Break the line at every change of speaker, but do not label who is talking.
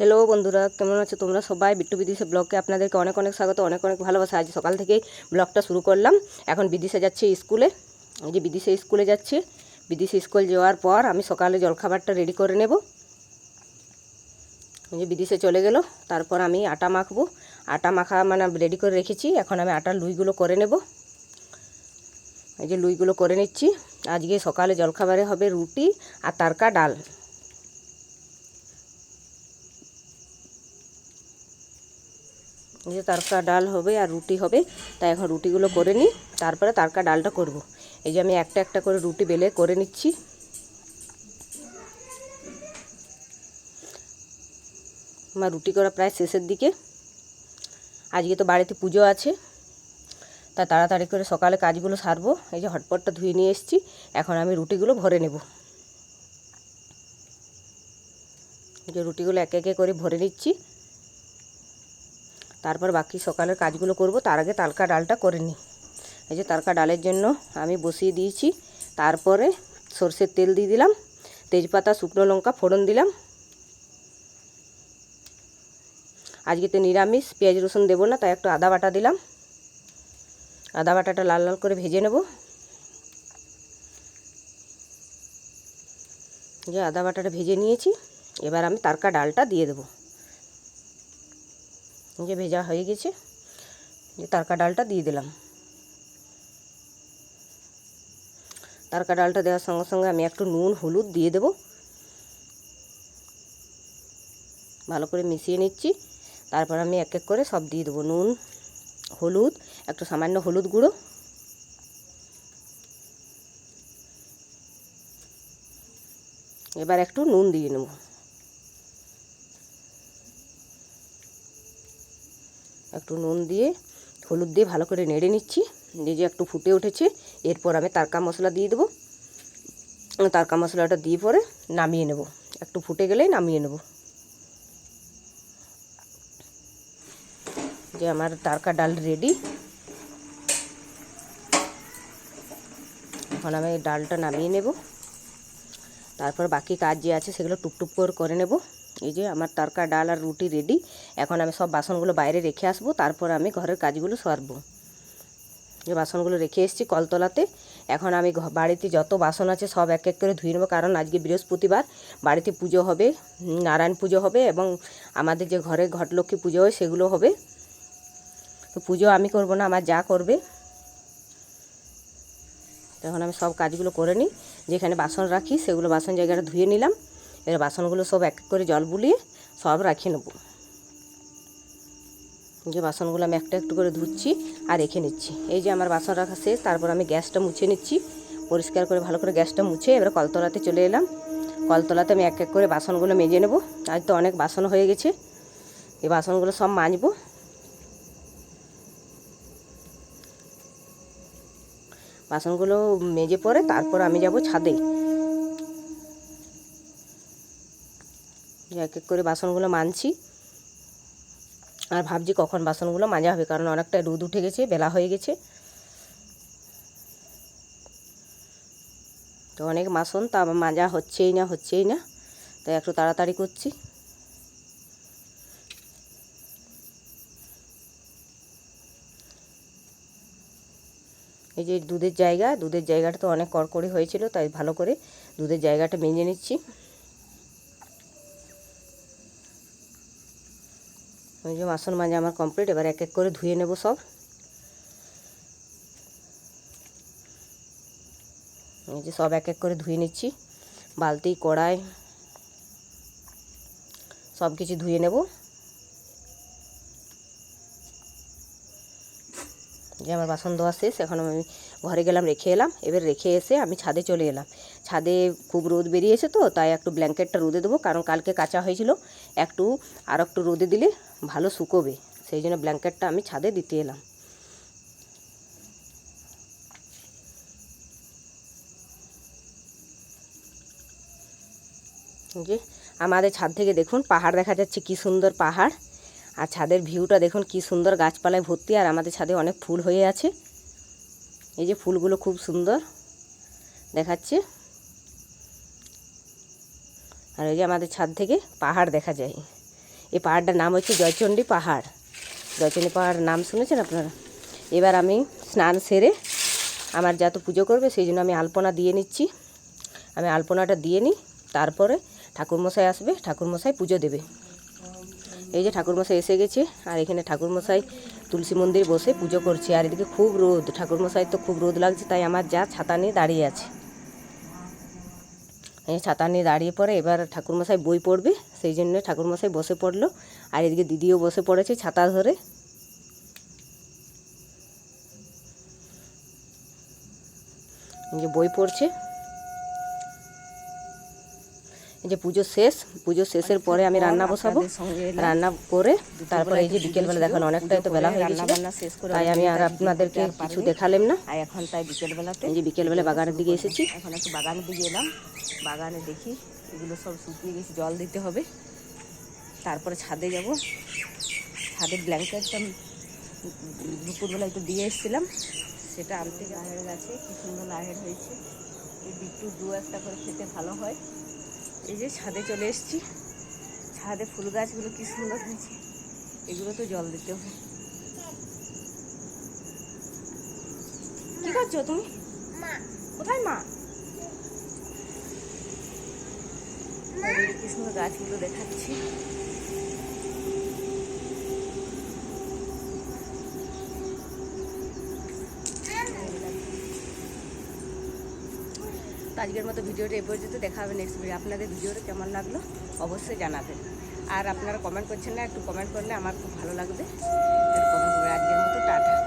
Hello বন্ধুরা, কেমন আছো তোমরা? সবাই বিট্টু বিদিশা ব্লগকে আপনাদেরকে অনেক অনেক স্বাগত, অনেক অনেক ভালোবাসা। আজ সকাল থেকেই ব্লগটা শুরু করলাম। এখন বিদিশা যাচ্ছে স্কুলে। এই যে বিদিশা স্কুলে যাচ্ছে। বিদিশা স্কুল যাওয়ার পর আমি সকালে জলখাবারটা রেডি করে নেব। যে বিদিশে চলে গেল। তারপর আমি আটা মাখবো। আটা মাখা মানে রেডি করে রেখেছি। এখন আমি আটার লুইগুলো করে নেব। এই যে লুইগুলো করে নিচ্ছি। আজকে সকালে জলখাবারে হবে রুটি আর তারকা ডাল। যে তারকা ডাল হবে আর রুটি হবে, তাই এখন রুটিগুলো করে নিই, তারপরে তারকা ডালটা করব। এই যে আমি একটা একটা করে রুটি বেলে করে নিচ্ছি। আমার রুটি করা প্রায় শেষের দিকে। আজকে তো বাড়িতে পুজো আছে, তা তাড়াতাড়ি করে সকালে কাজগুলো সারবো, এই যে হটপটটা ধুয়ে নিয়ে এসেছি, এখন আমি রুটিগুলো ভরে নেব। এই যে রুটিগুলো একে একে করে ভরে নিচ্ছি। তারপর বাকি সকালের কাজগুলো করব। তার আগে তালকা ডালটা করে নিই। এই যে তালকা ডালের জন্য আমি বসিয়ে দিয়েছি। তারপরে সর্ষের তেল দিয়ে দিলাম। তেজপাতা, শুকনো লঙ্কা ফোড়ন দিলাম। আজকে তো নিরামিষ, পেঁয়াজ, রসুন দেবো না, তাই একটু আদা বাটা দিলাম। আদা বাটাটা লাল লাল করে ভেজে নেব। যে আদা বাটাটা ভেজে নিয়েছি। এবার আমি তারকা ডালটা দিয়ে দেবো। যে ভেজা হয়ে গেছে, যে তারকা ডালটা দিয়ে দিলাম। তারকা ডালটা দেওয়ার সঙ্গে সঙ্গে আমি একটু নুন, হলুদ দিয়ে দেব। ভালো করে মিশিয়ে নিচ্ছি। তারপর আমি এক এক করে সব দিয়ে দেবো। নুন, হলুদ, একটু সামান্য হলুদ গুঁড়ো। এবার একটু নুন দিয়ে নেব। একটু নুন দিয়ে, হলুদ দিয়ে ভালো করে নেড়ে নিচ্ছি। যে একটু ফুটে উঠেছে, এরপর আমি তারকা মশলা দিয়ে দেবো। তারকা মশলাটা দিয়ে পরে নামিয়ে নেব। একটু ফুটে গেলেই নামিয়ে নেব। যে আমার তারকা ডাল রেডি এখন আমি ডালটা নামিয়ে নেব। তারপর বাকি কাজ যে আছে সেগুলো টুকটুক করে করে নেব। এই যে আমার তারকা ডাল আর রুটি রেডি এখন আমি সব বাসনগুলো বাইরে রেখে আসব, তারপর আমি ঘরের কাজগুলো সারবো। যে বাসনগুলো রেখে এসেছি কলতলাতে, এখন আমি বাড়িতে যত বাসন আছে সব এক এক করে ধুয়ে নেব, কারণ আজকে বৃহস্পতিবার, বাড়িতে পুজো হবে, নারায়ণ পুজো হবে এবং আমাদের যে ঘরে ঘটলক্ষ্মী পুজো হয় সেগুলো হবে। তো পুজো আমি করব না, আমার যা করবে। তখন আমি সব কাজগুলো করে নিই, যেখানে বাসন রাখি সেগুলো বাসন জায়গাটা ধুয়ে নিলাম। এবার বাসনগুলো সব এক এক করে জল বুলিয়ে সব রাখিয়ে নেব। যে বাসনগুলো আমি একটা একটু করে ধুচ্ছি আর রেখে নিচ্ছি। এই যে আমার বাসন রাখা শেষ, তারপর আমি গ্যাসটা মুছে নিচ্ছি। পরিষ্কার করে ভালো করে গ্যাসটা মুছে এবার কলতলাতে চলে এলাম। কলতলাতে আমি এক এক করে বাসনগুলো মেজে নেব। আজ তো অনেক বাসন হয়ে গেছে এই বাসনগুলো সব মাজবো। বাসনগুলো মেজে পরে তারপর আমি যাব ছাদে। এক এক করে বাসনগুলো মানছি। আর ভাবছি কখন বাসনগুলো মাজা হবে, কারণ অনেকটা রোদ উঠে গেছে, বেলা হয়ে গেছে। তো অনেক বাসন তা মাজা হচ্ছেই না হচ্ছেই না। তাই একটু তাড়াতাড়ি করছি। এই যে দুধের জায়গা, দুধের জায়গাটা তো অনেক কড়কড়ি হয়েছিল, তাই ভালো করে দুধের জায়গাটা মেজে নিচ্ছি। ওই যে বাসন মাজা আমার কমপ্লিট এবার এক এক করে ধুয়ে নেব সব। এই যে সব এক এক করে ধুয়ে নিচ্ছি। বালতি, কড়াই, সব কিছু ধুয়ে নেব। যে আমার বাসন ধোয়া শেষ, এখন আমি ঘরে গেলাম, রেখে এলাম। এবার রেখে এসে আমি ছাদে চলে এলাম। ছাদে খুব রোদ বেরিয়েছে তো, তাই একটু ব্ল্যাঙ্কেটটা রোদে দেবো, কারণ কালকে কাঁচা হয়েছিল। একটু, আর একটু রোদে দিলে ভালো শুকোবে। সেই জন্য ব্ল্যাঙ্কেটটা আমি ছাদে দিতে এলাম। যে, আমাদের ছাদ থেকে দেখুন, পাহাড় দেখা যাচ্ছে, কি সুন্দর পাহাড়। আর ছাদের ভিউটা দেখুন, কি সুন্দর গাছপালায় ভর্তি, আর আমাদের ছাদে অনেক ফুল হয়ে আছে। এই যে ফুলগুলো খুব সুন্দর দেখাচ্ছে। আর ওই যে আমাদের ছাদ থেকে পাহাড় দেখা যায়। এই পাহাড়টার নাম হচ্ছে জয়চণ্ডী পাহাড়। জয়চণ্ডী পাহাড় নাম শুনেছেন আপনারা? এবার আমি স্নান সেরে আমার যত পুজো করবে সেই জন্য আমি আলপনা দিয়ে নিচ্ছি। আমি আলপনাটা দিয়ে নিই, তারপরে ঠাকুরমশাই আসবে, ঠাকুরমশাই পুজো দেবে। এই যে ঠাকুরমশাই এসে গেছে, আর এখানে ঠাকুরমশাই তুলসী মন্দির বসে পুজো করছে আর এদিকে খুব রোদ, ঠাকুরমশাই তো খুব রোদ লাগছে, তাই আমার যা ছাতা নিয়ে দাঁড়িয়ে আছে। ছাতা নিয়ে দাঁড়িয়ে পড়ে এবার ঠাকুরমশাই বই পড়বে, সেই জন্য ঠাকুরমশাই বসে পড়ল। আর এদিকে দিদিও বসে পড়েছে ছাতা ধরে। বই পড়ছে যে পুজো শেষ পুজো শেষের পরে আমি রান্না বসাবো। রান্না করে তারপরে এই যে বিকেলবেলা দেখেন অনেকটাই তো বেলা হয়ে গেছে
শেষ করে
তাই আমি আর আপনাদেরকে কিছু দেখালাম না।
এখন তাই বিকেলবেলাতে
এই যে বিকেলবেলা বাগানের দিকে এসেছি।
এখন একটু বাগানের দিকে এলাম। বাগানে দেখি এগুলো সব শুকিয়ে গেছে জল দিতে হবে। তারপরে ছাদে যাব। ছাদে ব্ল্যাঙ্কেটটা আমি দুপুরবেলা একটু দিয়ে এসেছিলাম। সেটা আনতে লাহের গাছে কি সুন্দর লাহের হয়েছে। এই বিট্টু দু একটা করে খেতে ভালো হয়। এই যে ছাদে চলে এসেছি। ছাদে ফুল গাছগুলো কি সুন্দর হয়েছে। এগুলো তো জল দিতে হবে। কি করছ তুমি? কোথায় মা? কি সুন্দর গাছগুলো দেখাচ্ছি। তো আজকের মতো ভিডিওটা এ পর্যন্ত দেখা হবে নেক্সট ভিডিও আপনাদের ভিডিওটা কেমন লাগল অবশ্যই জানাবেন। আর আপনারা কমেন্ট করছেন না, একটু কমেন্ট করলে আমার খুব ভালো লাগবে। কমেন্ট করে আজকের মতো, টাটা।